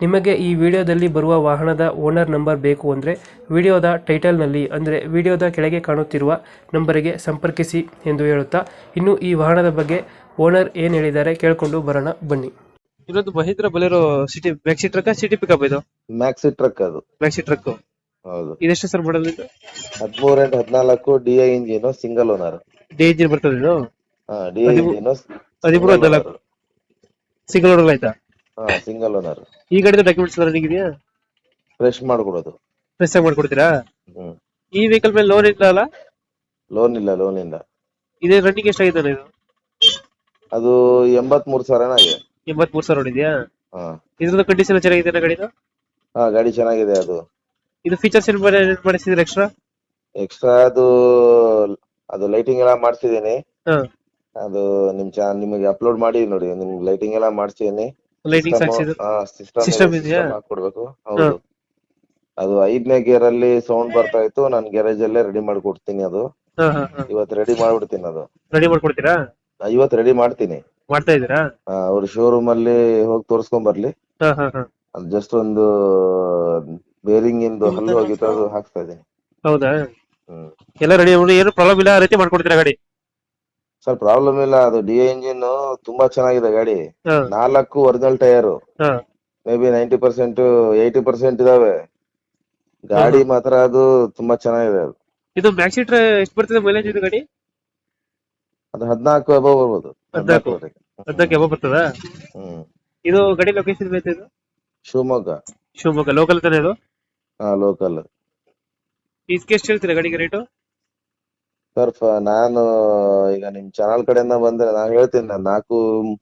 ನಿಮಗೆ ಈ ವಿಡಿಯೋದಲ್ಲಿ ಬರುವ ವಾಹನದ ಓನರ್ ನಂಬರ್ ಬೇಕು ಅಂದರೆ ವಿಡಿಯೋದ ಟೈಟಲ್ನಲ್ಲಿ ಅಂದರೆ ವಿಡಿಯೋದ ಕೆಳಗೆ ಕಾಣುತ್ತಿರುವ ನಂಬರಿಗೆ ಸಂಪರ್ಕಿಸಿ ಎಂದು ಹೇಳುತ್ತಾ ಇನ್ನು ಈ ವಾಹನದ ಬಗ್ಗೆ ಓನರ್ ಏನು ಹೇಳಿದ್ದಾರೆ ಕೇಳಿಕೊಂಡು ಬರೋಣ ಬನ್ನಿ. ಇನ್ನೊಂದು Mahindra Bolero city maxi truck city pickup ಇದು? ಮ್ಯಾಕ್ಸಿ ಟ್ರಕ್ ಅದು. ಮ್ಯಾಕ್ಸಿ ಟ್ರಕ್ ಹೌದು. ಇದೆಷ್ಟು ಸರ್ ಮಾಡಲ್ ಇದು? ಹದಿಮೂರ್ ಎಂಟು ಹದಿನಾಲ್ಕು D I engine single owner D engine ಬರ್ತದೆ ಇದು? ಡಿ ಐ ಇಂಜಿನ್ ಹದಿಮೂರು ಹದಿನಾಲ್ಕು. ಸಿಂಗಲ್ ಓನರ್ ಆಯ್ತಾ? ಸಿಂಗಲ್ ಓನರ್ ಈ ಗಾಡಿದು ಡಾಕ್ಯುಮೆಂಟ್ಸ್ ರನ್ನಿಂಗ್ ಇದೆಯಾ? ಫ್ರೆಶ್ ಮಾಡ್ಕೊಡೋದು. ಫ್ರೆಶ್ ಆಗಿ ಮಾಡ್ಕೊಡ್ತೀರಾ? ಹ್ಮ್. ಈ ವೆಹಿಕಲ್ ಮೇಲೆ ಲೋನ್ ಇಲ್ಲ ಅಲ್ಲ? ಲೋನ್ ಇಲ್ಲ ಲೋನ್ ಇಲ್ಲ. ಇದೇ ರನ್ನಿಂಗ್ ಎಷ್ಟಾಗಿದೆ ಇದು? ಅದು ಎಂಬತ್ ಮೂರ್ ಸಾವಿರನ ಆಗಿದೆ. ಎಂಬತ್ಮೂರು ಸಾವಿರ ಹೊಡಿದ್ಯಾ? ಹಾ. ಇದ್ರದ್ದು ಕಂಡೀಷನ್ ಚೆನ್ನಾಗಿದೆ ಗಾಡಿದು? ಹಾ ಗಾಡಿ ಚೆನ್ನಾಗಿದೆ ಅದು. ಇದು ಫೀಚರ್ಸ್ ಏನ್ ಮಾಡಿಸಿದ್ರೆ ಎಕ್ಸ್ಟ್ರಾ ಎಕ್ಸ್ಟ್ರಾ ಅದು ಅದು ಲೈಟಿಂಗ್ ಎಲ್ಲ ಮಾಡ್ಸಿದೀನಿ ಹಾ. ಅದು ನಿಮ್ ಚಾ ನಿಮಗೆ ಅಪ್ಲೋಡ್ ಮಾಡಿ ನೋಡಿ ನಿಮ್ಗೆ ಲೈಟಿಂಗ್ ಎಲ್ಲ ಮಾಡ್ಸಿದೀನಿ ಲೈಟಿಂಗ್ ಸಿಸ್ಟಮ್ ಇದೆಯಾ? ಹಾಕೊಡ್ಬೇಕು ಹೌದು. ಅದು ಐದನೇ ಗೇರ್ ಅಲ್ಲಿ ಸೌಂಡ್ ಬರ್ತಾ ಇತ್ತು ನಾನು ಗ್ಯಾರೇಜ್ ಅಲ್ಲೇ ರೆಡಿ ಮಾಡ್ಕೊಡ್ತೀನಿ ಅದು. ಹಾ ಹಾ ಹಾ. ಇವತ್ತು ರೆಡಿ ಮಾಡ್ಬಿಡ್ತೀನಿ ಅದು. ರೆಡಿ ಮಾಡ್ಕೊಡ್ತೀರಾ? ಇವತ್ತು ರೆಡಿ ಮಾಡ್ತೀನಿ. ಮಾಡ್ತಾ ಇದ್ದೀರಾ? ಅವ್ರ ಶೋರೂಮ್ ಅಲ್ಲಿ ಹೋಗಿ ತೋರ್ಸ್ಕೊಂಡ್ ಬರ್ಲಿ. ಅದು ಜಸ್ಟ್ ಒಂದು ಬೇರಿಂಗ್ ಇಂದು ಹಲ್ಲು ಹೋಗಿತ್ತು ಅದು ಹಾಕ್ತಾ ಇದೀನಿ ಹೌದಾ? ಎಲ್ಲ ರೆಡಿ ಏನು ಪ್ರಾಬ್ಲಮ್ ಇಲ್ಲ ಆ ರೀತಿ ಮಾಡ್ಕೊಡ್ತೀರಾ ಗಾಡಿ? ಸರ್ ಪ್ರಾಬ್ಲಮ್ ಇಲ್ಲ. ಅದು ಡಿ ಇಂಜಿನ್ ತುಂಬಾ ಚೆನ್ನಾಗಿದೆ ಗಾಡಿ. ನಾಲ್ಕು original tyre may be ninety percent eighty percent ಇದಾವೆ. ಗಾಡಿ ಮಾತ್ರ ಅದು ತುಂಬಾ ಚೆನ್ನಾಗಿದೆ ಅದು. ಇದು ಮ್ಯಾಕ್ಸಿ ಸೀಟ್ರ್ ಎಷ್ಟು ಬರ್ತದೆ ಮೈಲೇಜ್ ಇದು ಗಾಡಿ? ಅದು ಹದಿನಾಲ್ಕು ಅಬವ್ ಬರ್ಬೋದು. ಹದಿನಾಲ್ಕು. ಹದಿನಾಲ್ಕು ಯಾವಾಗ ಬರ್ತದ? ಇದು ಗಾಡಿ ಲೊಕೇಶನ್ ಬೇಕು ಇದು? ಶಿವಮೊಗ್ಗ. ಶಿವಮೊಗ್ಗ. ಲೋಕಲ್ ತಾನೆ ಇದು? ಹಾ ಲೋಕಲ್ ಇದಕ್ಕೆ ಎಷ್ಟು ಹೇಳ್ತೀರಾ ಗಾಡಿಗೆ ರೇಟು ಸರ್ ನಾನು ಈಗ ನಿಮ್ ಚಾನಲ್ ಕಡೆಯಿಂದ ಬಂದ್ರೆ ನಾನು ಹೇಳ್ತೀನಿ ನಾನು ನಾಲ್ಕು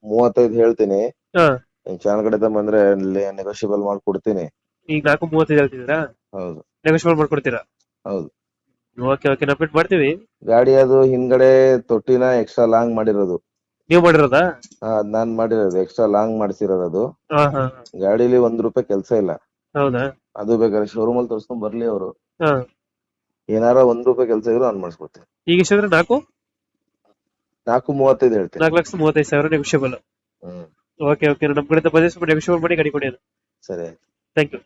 ಮೂವತ್ತೈದು ಹೇಳ್ತೀನಿ. ಹಾ. ನಿಮ್ ಚಾನಲ್ ಕಡೆಯಿಂದ ಬಂದ್ರೆ ನೆಗೋಷಿಯಬಲ್ ಮಾಡ್ಕೊಡ್ತೀನಿ. ಈಗ ನಾಲ್ಕು ಮೂವತ್ತೈದು ಹೇಳ್ತಿದ್ದೀರಾ? ಹೌದು. ನೆಗೋಷಿಯಬಲ್ ಮಾಡ್ಕೊಡ್ತೀರಾ? ಹೌದು. ಓಕೆ ಓಕೆ ನಾವು ಅಪ್ಡೇಟ್ ಮಾಡ್ತೀವಿ. ಗಾಡಿ ಅದು ಹಿಂದ್ಗಡೆ ತೊಟ್ಟಿನ ಎಕ್ಸ್ಟ್ರಾ ಲಾಂಗ್ ಮಾಡಿರೋದು. ನೀವು ಮಾಡಿರೋದಾ? ಹಾ ಅದ್ ನಾನ್ ಮಾಡಿರೋದು ಎಕ್ಸ್ಟ್ರಾ ಲಾಂಗ್ ಮಾಡಿಸಿರೋದು ಅದು. ಹಾ ಹಾ ಹಾ. ಗಾಡಿಲಿ ಒಂದ್ ರೂಪಾಯಿ ಕೆಲ್ಸ ಇಲ್ಲ. ಹೌದಾ? ಅದು ಬೇಕಾದ್ರೆ ಶೋರೂಮ್ ಅಲ್ಲಿ ತೋರಿಸ್ಕೊಂಡ್ ಬರ್ಲಿ ಅವರು. ಹಾ. ಏನಾರ ಒಂದ್ ರೂಪಾಯಿ ಕೆಲಸ ಇದ್ರು ನಾನು ಮಾಡಿಸ್ಕೊಡ್ತೀನಿ. ಈಗ ಎಷ್ಟಾದ್ರೆ ನಾಲ್ಕು? ನಾಲ್ಕು ಮೂವತ್ತೈದು ಹೇಳ್ತೀನಿ. ನಾಲ್ಕು ಲಕ್ಷ ಮೂವತ್ತೈದು ಸಾವಿರ ನೆಗೋಷಿಯಬಲ್ ಹ್ಮ್. ಓಕೆ ಓಕೆ ನಮ್ಮ ಕಡೆ ಸ್ವಲ್ಪ ನೆಗೋಷಿಯಬಲ್ ಮಾಡಿ ಗಾಡಿ ಕೊಡಿ ಸರಿ ಥ್ಯಾಂಕ್ ಯು